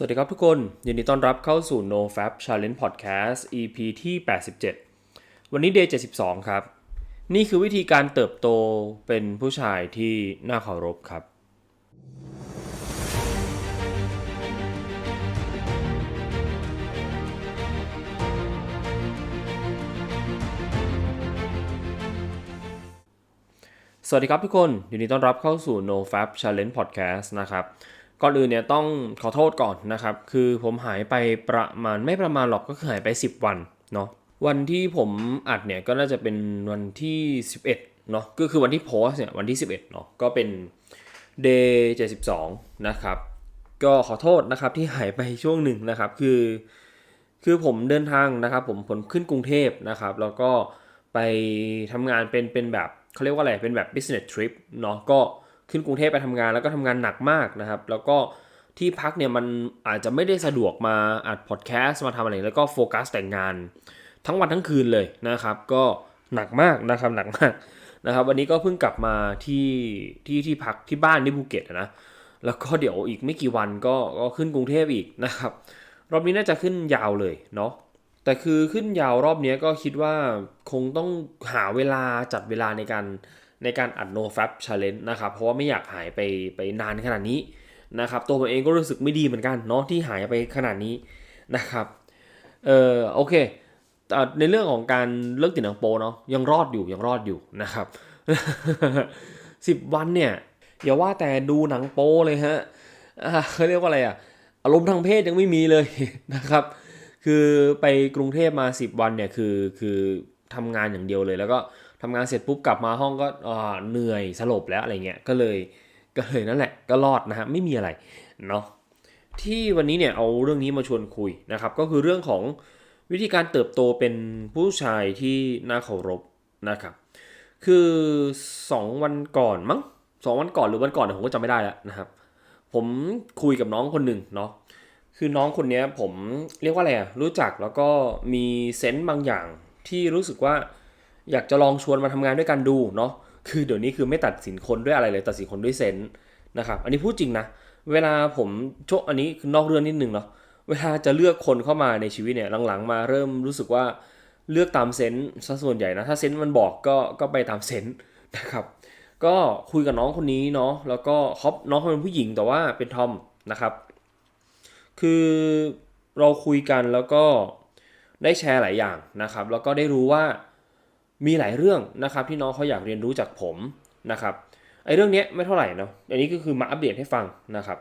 สวัสดีครับทุกคน ยินดีต้อนรับเข้าสู่ No Fab Challenge Podcast EP ที่ 87 วันนี้ Day 72 ครับ นี่คือวิธีการเติบโตเป็นผู้ชายที่น่าเคารพครับ สวัสดีครับทุกคน ยินดีต้อนรับเข้าสู่ No Fab Challenge Podcast นะครับ ก่อนอื่นเนี่ยต้องขอโทษก่อนนะครับ คือผมหายไปประมาณไม่ประมาณหรอกก็คือหายไป 10 วันเนาะวันที่ผมอัดเนี่ยก็น่าจะเป็นวันที่ 11เนาะก็คือวันที่โพสเนี่ยวันที่ 11เนาะก็เป็น day 72นะครับก็ขอโทษนะครับที่หายไปช่วงหนึ่งนะครับคือคือผมเดินทางนะครับ ผมผมขึ้นกรุงเทพนะครับ แล้วก็ไปทำงานเป็นเป็นแบบเขาเรียกว่าอะไรเป็นแบบ business trip เนาะก็ ขึ้นกรุงเทพไปทำงานแล้วก็ทำงานหนักมากนะครับ แล้วก็ที่พักเนี่ยมันอาจจะไม่ได้สะดวกมาอัดพอดแคสต์มาทำอะไรแล้วก็โฟกัสแต่งงาน ทั้งวันทั้งคืนเลยนะครับ ก็หนักมากนะครับหนักมากนะครับ วันนี้ก็เพิ่งกลับมาที่ที่ที่พักที่บ้านที่ภูเก็ตนะแล้วก็เดี๋ยวอีกไม่กี่วันก็ก็ขึ้นกรุงเทพอีกนะครับ รอบนี้น่าจะขึ้นยาวเลยเนาะแต่คือขึ้นยาวรอบนี้ก็คิดว่าคงต้องหาเวลาจัดเวลาในการ ในการอัด no fab challenge นะครับ เพราะว่าไม่อยากหายไปไปนานขนาดนี้นะครับ ตัวผมเองก็รู้สึกไม่ดีเหมือนกันเนาะที่หายไปขนาดนี้นะครับ เออโอเคแต่ในเรื่องของการเลิกติดหนังโปเนาะยังรอดอยู่ยังรอดอยู่นะครับสิบวันเนี่ยอย่าว่าแต่ดูหนังโปเลยฮะเขาเรียกว่าอะไรอะอารมณ์ทางเพศยังไม่มีเลยนะครับ คือไปกรุงเทพมา 10 วันเนี่ยคือคือทำงานอย่างเดียวเลยแล้วก็ ทำงานเสร็จปุ๊บกลับมาห้องก็อ่าเหนื่อยสลบแล้วอะไรเงี้ยก็เลยก็เลยนั่นแหละก็รอดนะฮะไม่มีอะไรเนาะที่วันนี้เนี่ยเอาเรื่องนี้มาชวนคุยนะครับ ก็คือเรื่องของวิธีการเติบโตเป็นผู้ชายที่น่าเคารพนะครับ คือ 2 วันก่อนมั้งสองวันก่อนหรือวันก่อนเนี่ยผมก็จำไม่ได้แล้วนะครับ ผมคุยกับน้องคนหนึ่งเนาะคือน้องคนนี้ผมเรียกว่าอะไรอะรู้จักแล้วก็มีเซนต์บางอย่างที่รู้สึกว่า อยากจะลองชวนมาทำงานด้วยกันดูเนาะคือเดี๋ยวนี้คือไม่ตัดสินคนด้วยอะไรเลยตัดสินคนด้วยเซนต์นะครับอันนี้พูดจริงนะเวลาผมโชคอันนี้คือนอกเรื่องนิดนึงเนาะเวลาจะเลือกคนเข้ามาในชีวิตเนี่ยหลังๆ มาเริ่มรู้สึกว่าเลือกตามเซนต์ซะส่วนใหญ่นะถ้าเซนต์มันบอกก็ก็ไปตามเซนต์นะครับก็คุยกับน้องคนนี้เนาะแล้วก็เขาน้องเขาเป็นผู้หญิงแต่ว่าเป็นทอมนะครับ คือเราคุยกันแล้วก็ได้แชร์หลายอย่างนะครับ แล้วก็ได้รู้ว่า มีหลายเรื่องนะครับที่น้องเขาอยากเรียนรู้จากผมนะครับไอ้เรื่องนี้ไม่เท่าไหร่เนาะอันนี้ก็คือมาอัปเดตให้ฟังนะครับ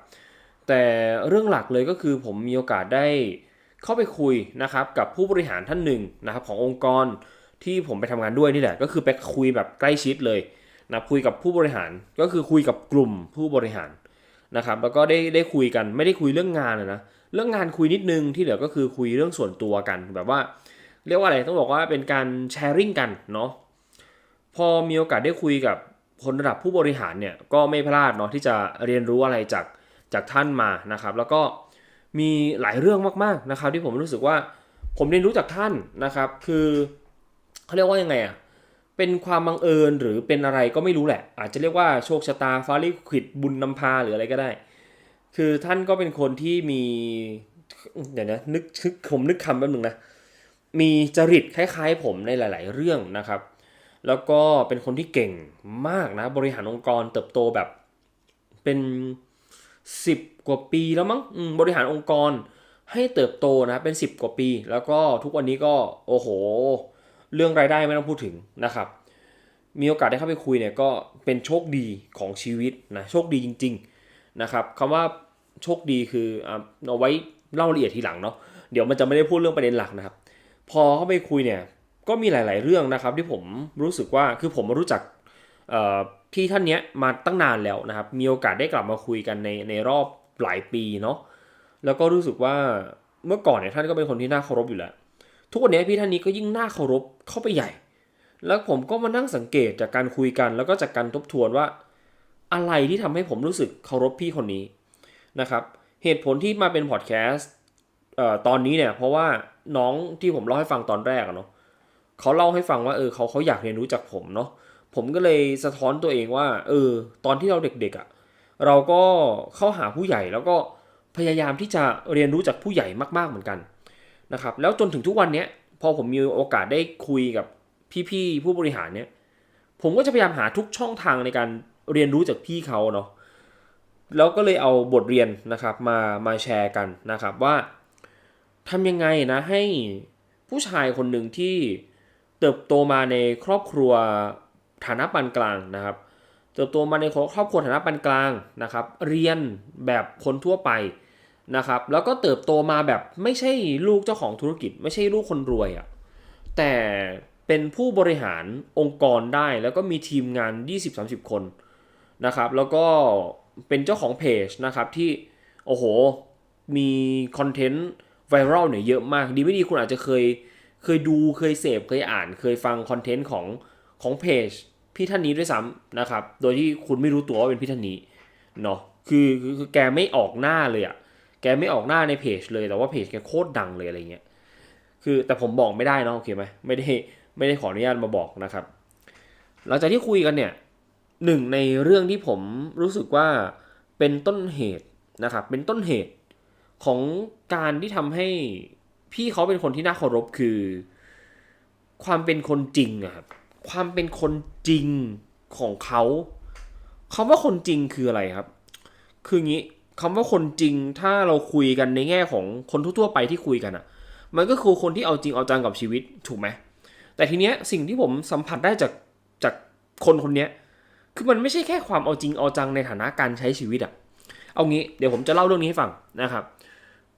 แต่เรื่องหลักเลยก็คือผมมีโอกาสได้เข้าไปคุยนะครับกับผู้บริหารท่านหนึ่งนะครับขององค์กรที่ผมไปทำงานด้วยนี่แหละ ก็คือไปคุยแบบใกล้ชิดเลยนะคุยกับผู้บริหารก็คือคุยกับกลุ่มผู้บริหารนะครับแล้วก็ได้ได้คุยกันไม่ได้คุยเรื่องงานอะนะเรื่องงานคุยนิดนึงที่เหลือก็คือคุยเรื่องส่วนตัวกันแบบว่า เรียกว่าอะไรต้องบอกว่าเป็นการแชร์ริ่งกันเนาะพอมีโอกาสได้คุยกับคนระดับผู้บริหารเนี่ยก็ไม่พลาดเนาะที่จะเรียนรู้อะไรจากจากท่านมานะครับ แล้วก็มีหลายเรื่องมากๆนะครับ ที่ผมรู้สึกว่าผมเรียนรู้จากท่านนะครับ คือเขาเรียกว่ายังไงอะเป็นความบังเอิญหรือเป็นอะไรก็ไม่รู้แหละ อาจจะเรียกว่าโชคชะตาฟ้าลิขิตบุญนำพาหรืออะไรก็ได้ คือท่านก็เป็นคนที่มีเดี๋ยวนะนึกนึกผมนึกคำแป๊บหนึงนะ มีจริตคล้ายๆ ผมในหลาย ๆ เรื่องนะครับ แล้วก็เป็นคนที่เก่งมากนะ บริหารองค์กรเติบโตแบบเป็น 10 กว่าปีแล้วมั้งบริหารองค์กรให้เติบโตนะเป็น 10 กว่าปี แล้วก็ทุกวันนี้ก็โอ้โห เรื่องรายได้ไม่ต้องพูดถึงนะครับ มีโอกาสได้เข้าไปคุยเนี่ยก็เป็นโชคดีของชีวิตนะโชคดีจริง ๆนะครับคำว่าโชคดีคือเอาไว้เล่าละเอียดทีหลังเนาะเดี๋ยวมันจะไม่ได้พูดเรื่องประเด็นหลักนะครับ พอเข้าไปคุยเนี่ยก็มีหลาย ๆ เรื่องนะครับ ที่ผมรู้สึกว่าคือผมรู้จักพี่ท่านเนี้ยมาตั้งนานแล้วนะครับ มีโอกาสได้กลับมาคุยกันในในรอบหลายปีเนาะแล้วก็รู้สึกว่าเมื่อก่อนเนี่ยท่านก็เป็นคนที่น่าเคารพอยู่แล้ว ทุกวันนี้พี่ท่านนี้ก็ยิ่งน่าเคารพเข้าไปใหญ่ แล้วผมก็มานั่งสังเกตจากการคุยกัน แล้วก็จากการทบทวนว่า อะไรที่ทำให้ผมรู้สึกเคารพพี่คนนี้นะครับ เหตุผลที่มาเป็นพอดแคสต์ เอ่อตอนนี้เนี่ย เพราะว่าน้องที่ผมเล่าให้ฟังตอนแรกอะเนาะเขาเล่าให้ฟังว่าเออเขาเขาอยากเรียนรู้จากผมเนาะผมก็เลยสะท้อนตัวเองว่า เออ ตอนที่เราเด็กๆอะ่ะเราก็เข้าหาผู้ใหญ่แล้วก็พยายามที่จะเรียนรู้จากผู้ใหญ่มากๆเหมือนกันนะครับ แล้วจนถึงทุกวันเนี้ยพอผมมีโอกาสได้คุยกับพี่ๆผู้บริหารเนี่ยผมก็จะพยายามหาทุกช่องทางในการเรียนรู้จากพี่เขาเนาะแล้วก็เลยเอาบทเรียนนะครับมามาแชร์กันนะครับว่า ทำยังไงนะให้ผู้ชายคนหนึ่งที่เติบโตมาในครอบครัวฐานะปานกลางนะครับ เติบโตมาในครอบครัวฐานะปานกลางนะครับ เรียนแบบคนทั่วไปนะครับ แล้วก็เติบโตมาแบบไม่ใช่ลูกเจ้าของธุรกิจ ไม่ใช่ลูกคนรวยอะ่ะแต่เป็นผู้บริหารองค์กรได้แล้วก็มีทีมงาน 20-30 คนนะครับ แล้วก็เป็นเจ้าของเพจนะครับที่โอ้โหมีคอนเทนต์ ไวรัลเนี่ยเยอะมาก ดีไม่ดีคุณอาจจะเคยเคยดูเคยเสพเคยอ่าน เคยฟังคอนเทนต์ของของเพจพี่ท่านนี้ด้วยซ้ำนะครับ โดยที่คุณไม่รู้ตัวว่าเป็นพี่ท่านนี้เนาะคือคือแกไม่ออกหน้าเลยอะ่ะแกไม่ออกหน้าในเพจเลยแต่ว่าเพจแกโคตรดังเลยอะไรเงี้ยคือแต่ผมบอกไม่ได้นะโอเคไหมไม่ได้ไม่ได้ขออนุญาตมาบอกนะครับ หลังจากที่คุยกันเนี่ยหนึ่งในเรื่องที่ผมรู้สึกว่าเป็นต้นเหตุนะครับ เป็นต้นเหตุ ของการที่ทำให้พี่เขาเป็นคนที่น่าเคารพคือ ความเป็นคนจริงอะครับความเป็นคนจริงของเขาคำว่าคนจริงคืออะไรครับ คืองี้คำว่าคนจริงถ้าเราคุยกันในแง่ของคนทั่วๆไปที่คุยกันอะมันก็คือคนที่เอาจริงเอาจังกับชีวิตถูกไหมแต่ทีเนี้ยสิ่งที่ผมสัมผัสได้จากจากคนคนเนี้ยคือมันไม่ใช่แค่ความเอาจริงเอาจังในฐานะการใช้ชีวิตอะ เอางี้เดี๋ยวผมจะเล่าเรื่องนี้ให้ฟังนะครับ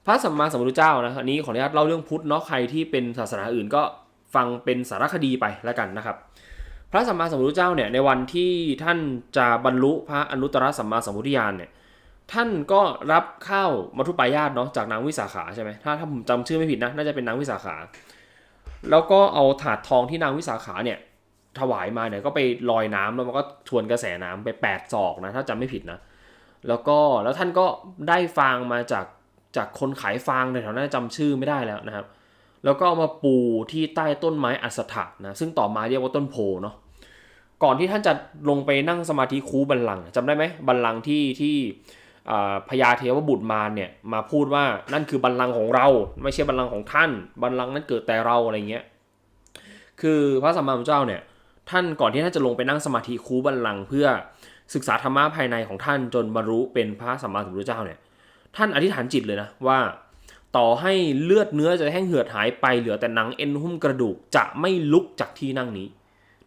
พระสัมมาสัมพุทธเจ้านะอันนี้ขออนุญาตเล่าเรื่องพุทธเนาะใครที่เป็นศาสนาอื่นก็ฟังเป็นสารคดีไปแล้วกันนะครับ พระสัมมาสัมพุทธเจ้าเนี่ยในวันที่ท่านจะบรรลุพระอนุตตรสัมมาสัมพุทธญาณเนี่ยท่านก็รับข้าวมัทุปายาตเนาะจากนางวิสาขาใช่ไหมถ้าถ้าผมจำชื่อไม่ผิดนะน่าจะเป็นนางวิสาขา แล้วก็เอาถาดทองที่นางวิสาขาเนี่ยถวายมาเนี่ยก็ไปลอยน้ำแล้วมันก็ทวนกระแสน้ำไป8ปดศอกนะถ้าจำไม่ผิดนะ แล้วก็แล้วท่านก็ได้ฟางมาจากจากคนขายฟางในแถวนั้นจำชื่อไม่ได้แล้วนะครับ แล้วก็เอามาปูที่ใต้ต้นไม้อัสถะนะซึ่งต่อมาเรียกว่าต้นโพเนาะก่อนที่ท่านจะลงไปนั่งสมาธิคูบัลลังก์จำได้ไหมบัลลังที่ที่พญาเทวบุตรมาเนี่ยมาพูดว่านั่นคือบัลลังของเรา ไม่ใช่บัลลังของท่าน บัลลังนั้นเกิดแต่เราอะไรเงี้ยคือพระสัมมาสัมพุทธเจ้าเนี่ยท่านก่อนที่ท่านจะลงไปนั่งสมาธิคูบัลลังเพื่อ ศึกษาธรรมะภายในของท่านจนบรรลุเป็นพระสัมมาสัมพุทธเจ้าเนี่ยท่านอธิษฐานจิตเลยนะว่า ต่อให้เลือดเนื้อจะแห้งเหือดหายไปเหลือแต่หนังเอ็นหุ้มกระดูกจะไม่ลุกจากที่นั่งนี้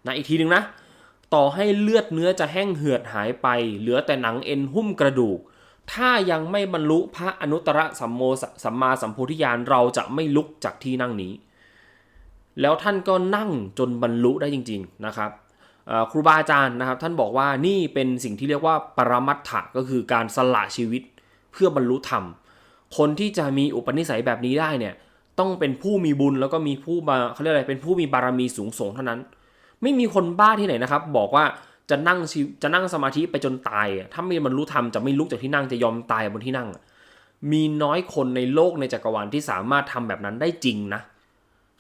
นะอีกทีหนึ่งนะต่อให้เลือดเนื้อจะแห้งเหือดหายไป เหลือแต่หนังเอ็นหุ้มกระดูก ถ้ายังไม่บรรลุพระอนุตตรสัมโมสัมมาสัมโพธิญาณเราจะไม่ลุกจากที่นั่งนี้ แล้วท่านก็นั่งจนบรรลุได้จริง ๆนะครับ ครูบาอาจารย์นะครับ ท่านบอกว่านี่เป็นสิ่งที่เรียกว่าปรมัตถะก็คือการสละชีวิตเพื่อบรรลุธรรม คนที่จะมีอุปนิสัยแบบนี้ได้เนี่ยต้องเป็นผู้มีบุญแล้วก็มีผู้มาเขาเรียกอะไรเป็นผู้มีบารมีสูงส่งเท่านั้น ไม่มีคนบ้าที่ไหนนะครับ บอกว่าจะนั่งจะนั่งสมาธิไปจนตาย ถ้าไม่บรรลุธรรมจะไม่ลุกจากที่นั่งจะยอมตายบนที่นั่ง มีน้อยคนในโลกในจักรวาลที่สามารถทำแบบนั้นได้จริงนะ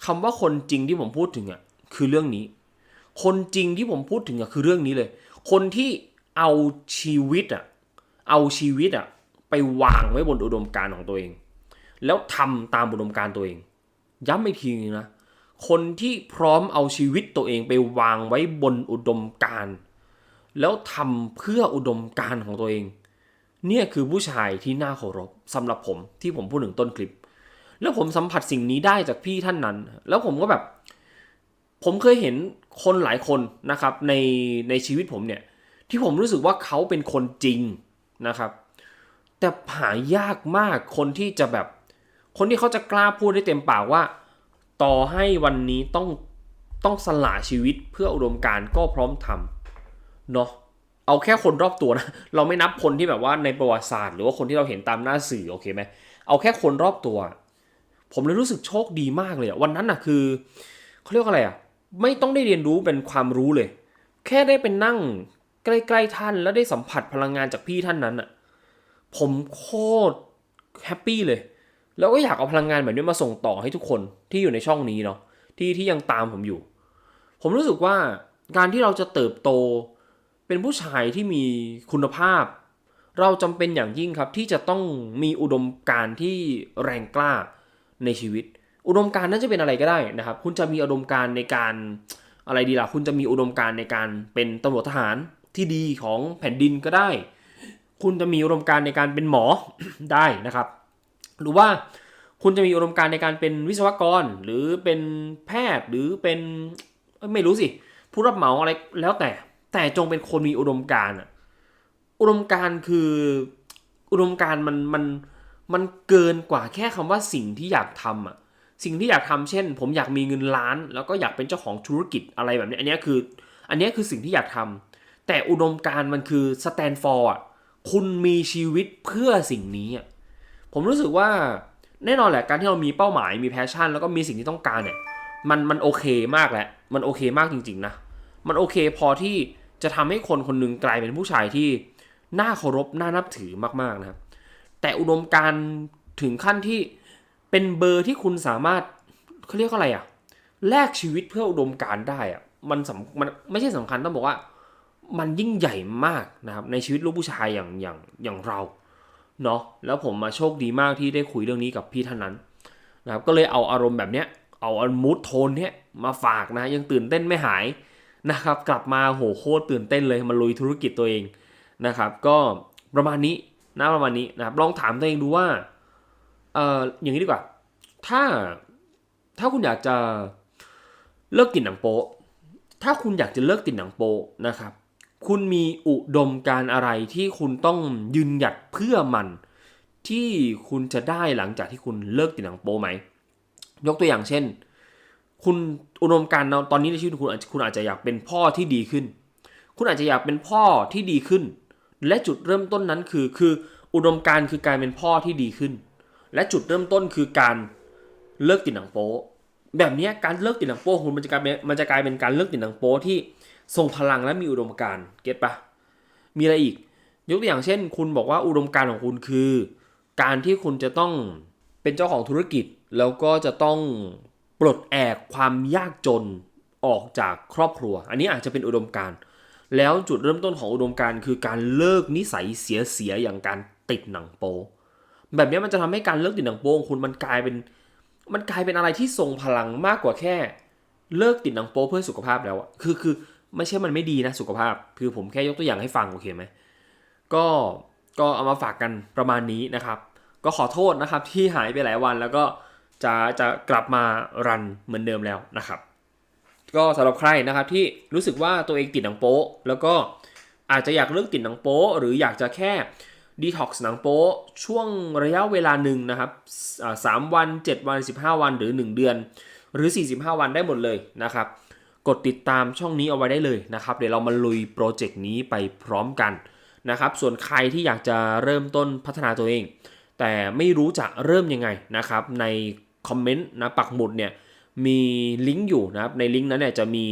คำว่าคนจริงที่ผมพูดถึงอะคือเรื่องนี้ คนจริงที่ผมพูดถึงอะคือเรื่องนี้เลย คนที่เอาชีวิตอะเอาชีวิตอะไปวางไว้บนอุดมการณ์ของตัวเอง แล้วทำตามอุดมการณ์ตัวเอง ย้ำอีกทีนึงนะคนที่พร้อมเอาชีวิตตัวเองไปวางไว้บนอุดมการณ์แล้วทำเพื่ออุดมการณ์ของตัวเอง เนี่ยคือผู้ชายที่น่าเคารพสำหรับผมที่ผมพูดถึงต้นคลิป แล้วผมสัมผัสสิ่งนี้ได้จากพี่ท่านนั้น แล้วผมก็แบบ ผมเคยเห็นคนหลายคนนะครับในในชีวิตผมเนี่ยที่ผมรู้สึกว่าเขาเป็นคนจริงนะครับ แต่หายากมากคนที่จะแบบ คนที่เขาจะกล้าพูดได้เต็มปากว่า ต่อให้วันนี้ต้องต้องสละชีวิตเพื่ออุดมการก็พร้อมทำเนาะเอาแค่คนรอบตัวนะเราไม่นับคนที่แบบว่าในประวัติศาสตร์ หรือว่าคนที่เราเห็นตามหน้าสื่อโอเคไหมเอาแค่คนรอบตัว ผมเลยรู้สึกโชคดีมากเลยวันนั้นนะคือเขาเรียกว่าอะไรอะ ไม่ต้องได้เรียนรู้เป็นความรู้เลย แค่ได้เป็นนั่งใกล้ๆท่านแล้วได้สัมผัสพลังงานจากพี่ท่านนั้นอะผมโคตรแฮปปี้เลย แล้วก็อยากเอาพลังงานแบบนี้มาส่งต่อให้ทุกคนที่อยู่ในช่องนี้เนาะที่ที่ยังตามผมอยู่ ผมรู้สึกว่าการที่เราจะเติบโตเป็นผู้ชายที่มีคุณภาพ เราจำเป็นอย่างยิ่งครับที่จะต้องมีอุดมการณ์ที่แรงกล้าในชีวิต อุดมการณ์นั้นจะเป็นอะไรก็ได้นะครับ คุณจะมีอุดมการณ์ในการอะไรดีล่ะ คุณจะมีอุดมการณ์ในการเป็นตำรวจทหารที่ดีของแผ่นดินก็ได้ คุณจะมีอุดมการณ์ในการเป็นหมอได้นะครับ หรือว่าคุณจะมีอุดมการณ์ในการเป็นวิศวกร หรือเป็นแพทย์หรือเป็นไม่รู้สิผู้รับเหมาอะไรแล้วแต่ แต่จงเป็นคนมีอุดมการณ์อุดมการณ์คืออุดมการณ์มันมันมันเกินกว่าแค่คำว่าสิ่งที่อยากทำอะ สิ่งที่อยากทำเช่น ผมอยากมีเงินล้าน แล้วก็อยากเป็นเจ้าของธุรกิจอะไรแบบนี้อันนี้คือ อันนี้คือสิ่งที่อยากทำแต่อุดมการณ์มันคือ stand for อะคุณมีชีวิตเพื่อสิ่งนี้ ผมรู้สึกว่าแน่นอนแหละการที่เรามีเป้าหมายมีแพชชั่น แล้วก็มีสิ่งที่ต้องการเนี่ยมันมันโอเคมากแหละมันโอเคมากจริง ๆ นะ มันโอเคพอที่จะทำให้คนคนหนึ่งกลายเป็นผู้ชายที่น่าเคารพน่านับถือมากๆนะครับแต่อุดมการณ์ถึงขั้นที่ เป็นเบอร์ที่คุณสามารถเขาเรียกว่าอะไรอะแลกชีวิตเพื่ออุดมการได้อะมันสำมันไม่ใช่สำคัญต้องบอกว่า มันยิ่งใหญ่มากนะครับในชีวิตลูกผู้ชายอย่างอย่างอย่างเราเนาะแล้วผมมาโชคดีมากที่ได้คุยเรื่องนี้กับพี่ท่านนั้นนะครับก็เลยเอาอารมณ์แบบเนี้ยเอาอารมูดโทนเนี้ยมาฝากนะยังตื่นเต้นไม่หายนะครับ กลับมาโหโคตรตื่นเต้นเลยมาลุยธุรกิจตัวเองนะครับ ก็ประมาณนี้นะประมาณนี้นะครับลองถามตัวเองดูว่า เอ่ออย่างนี้ดีกว่า ถ้าถ้าคุณอยากจะเลิกติดหนังโป๊ะถ้าคุณอยากจะเลิกติดหนังโป๊ะนะครับ คุณมีอุดมการอะไรที่คุณต้องยืนหยัดเพื่อมัน ที่คุณจะได้หลังจากที่คุณเลิกติดหนังโป๊ไหม ยกตัวอย่างเช่น คุณอุดมการณ์ตอนนี้ในชีวิตคุณอาจคุณอาจจะอยากเป็นพ่อที่ดีขึ้น คุณอาจจะอยากเป็นพ่อที่ดีขึ้น และจุดเริ่มต้นนั้นคือคืออุดมการณ์คือการเป็นพ่อที่ดีขึ้น และจุดเริ่มต้นคือการเลิกติดหนังโป๊แบบนี้การเลิกติดหนังโป๊คุณมันจะกลายเป็นมันจะกลายเป็นการเลิกติดหนังโป๊ที่ทรงพลังและมีอุดมการณ์เก็ตปะมีอะไรอีก ยกตัวอย่างเช่น คุณบอกว่าอุดมการณ์ของคุณคือ การที่คุณจะต้องเป็นเจ้าของธุรกิจ แล้วก็จะต้องปลดแอกความยากจนออกจากครอบครัว อันนี้อาจจะเป็นอุดมการณ์แล้วจุดเริ่มต้นของอุดมการณ์คือการเลิกนิสัยเสียๆอย่างการติดหนังโป๊ แบบนี้มันจะทำให้การเลิกติดหนังโป๊ของคุณมันกลายเป็น มันกลายเป็นอะไรที่ทรงพลังมากกว่าแค่ เลิกติดหนังโป๊เพื่อสุขภาพแล้วอะคือคือไม่ใช่มันไม่ดีนะสุขภาพ คือผมแค่ยกตัวอย่างให้ฟังโอเคไหมก็ก็เอามาฝากกันประมาณนี้นะครับ ก็ขอโทษนะครับที่หายไปหลายวันแล้วก็จะจะกลับมารันเหมือนเดิมแล้วนะครับ ก็สำหรับใครนะครับที่รู้สึกว่าตัวเองติดหนังโป๊แล้วก็อาจจะอยากเลิกติดหนังโป๊หรืออยากจะแค่ ดีท็อกซ์หนังโป๊ช่วงระยะเวลาหนึ่งนะครับสามวัน 7 วัน 15 วันหรือ 1 เดือน หรือ 45 วันได้หมดเลยนะครับ กดติดตามช่องนี้เอาไว้ได้เลยนะครับ เดี๋ยวเรามาลุยโปรเจกต์นี้ไปพร้อมกันนะครับ ส่วนใครที่อยากจะเริ่มต้นพัฒนาตัวเอง แต่ไม่รู้จะเริ่มยังไงนะครับ ในคอมเมนต์นะปักหมุดเนี่ยมีลิงก์อยู่นะครับ ในลิงก์นั้นเนี่ยจะมี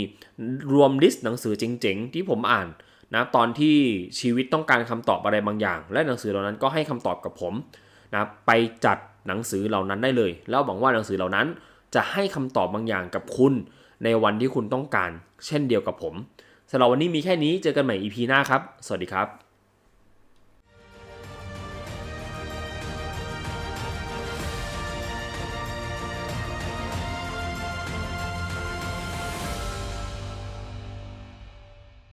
รวมลิสต์หนังสือเจ๋งๆ ที่ผมอ่าน นะตอนที่ชีวิตต้องการคำตอบอะไรบางอย่าง และหนังสือเหล่านั้นก็ให้คำตอบกับผมนะไปจัดหนังสือเหล่านั้นได้เลย แล้วหวังว่าหนังสือเหล่านั้น จะให้คำตอบบางอย่างกับคุณ ในวันที่คุณต้องการ เช่นเดียวกับผมสำหรับวันนี้มีแค่นี้เจอกันใหม่ EP หน้าครับ สวัสดีครับ